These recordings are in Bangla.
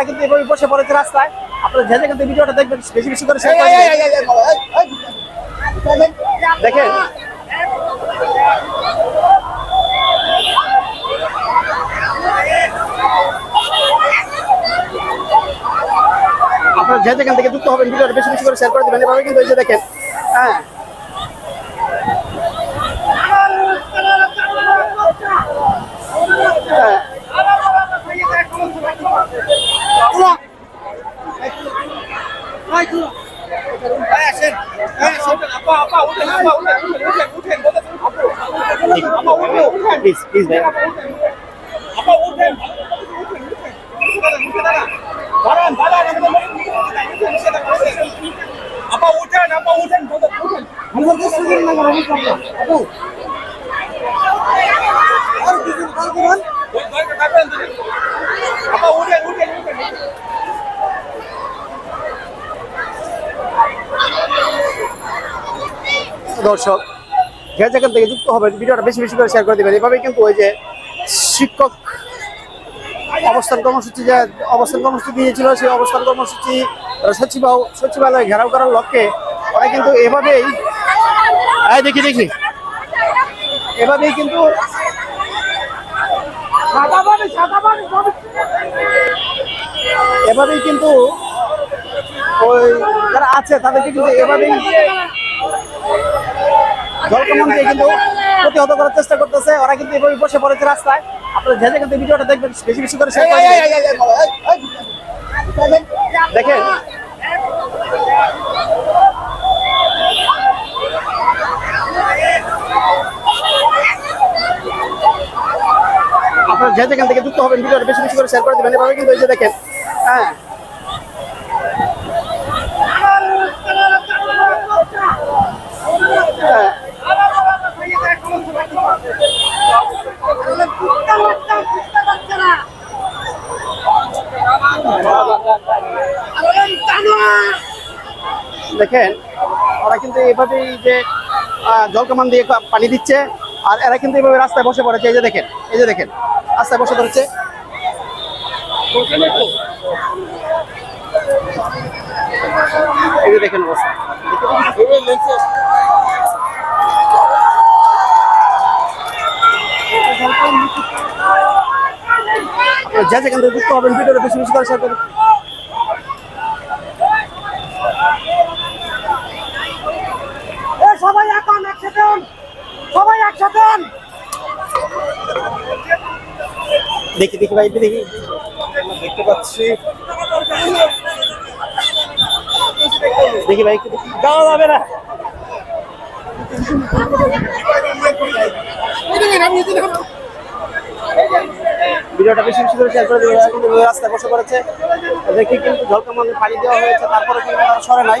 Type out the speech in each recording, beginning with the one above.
ওরা কিন্তু এভাবে বসে পড়েছে রাস্তায় আপনারা যে থেকে ভিডিওটা দেখবেন, বেশি বেশি করে। দেখেন আপনারা যে যেখান থেকে যুক্ত হবেন, ভিডিওটা বেশি বেশি করে শেয়ার করে দেবেন এভাবে কিন্তু এই যে দেখেন হ্যাঁ। প্লিজ প্লিজ ভাই আপা উঠেন আপা উঠেন আপা উঠেন উঠেন উঠেন দর্শক যে যেখান থেকে যুক্ত হবেন ভিডিওটা বেশি বেশি করে শেয়ার করে দেবেন। এভাবে কিন্তু ওই যে শিক্ষক অবস্থান কর্মসূচি যে অবস্থান কর্মসূচি দিয়েছিল সেই অবস্থান কর্মসূচি সচিব সচিবালয় ঘেরাও করার লক্ষ্যে ওরা কিন্তু এভাবেই দেখি দেখি। এভাবেই কিন্তু এভাবেই কিন্তু ওই যারা আছে তাদেরকে কিন্তু এভাবেই জলকামন কিন্তু প্রতিহত করার চেষ্টা করতেছে। ওরা কিন্তু এভাবে বসে পড়েছে রাস্তায়। আপনারা যে থেকে ভিডিওটা দেখবেন, বেশি বেশি করে। দেখেন। আপনারা যে যেখান থেকে যুক্ত হবেন, ভিডিওটা বেশি বেশি করে শেয়ার করে দেবেন। এভাবে কিন্তু এই দেখেন হ্যাঁ। দেখেন ওরা কিন্তু এভাবেই যে আহ, জলকামান দিয়ে পানি দিচ্ছে আর এরা কিন্তু এভাবে রাস্তায় বসে পড়েছে। এই যে দেখেন এই যে দেখেন রাস্তায় বসে পড়েছে। এই যে দেখেন যে যেখান থেকে যুক্ত হবেন ভিডিওটা বেশি বেশি করে শেয়ার করুন। সবাই এখন একসাথে সবাই একসাথে দেখি দেখি ভাই, দেখি। দেখতে পাচ্ছি। দেখি ভাই যাওয়া যাবে না ভিডিওটা বেশি বেশি করে শেয়ার করে দেবে বসে পড়েছে। দেখি কিন্তু ঝলকামান পানি দেওয়া হয়েছে। তারপরে কিন্তু সরে নাই।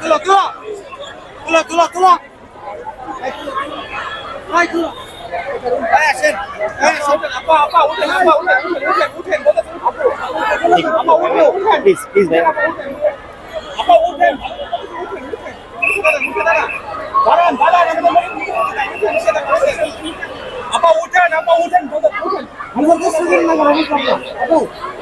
তুলো তুলো তুলো তুলো তুলো ভাই তুলো আসেন আপা আপা উঠেন আপা উঠেন উঠেন উঠেন উঠেন আপা উঠেন উঠেন প্লিজ প্লিজ ভাই আপা উঠেন দাঁড়ান দাঁড়ান মনে নিষেধ করছে আপা উঠেন আপা উঠেন উঠেন আপা উঠেন উঠেন উঠেন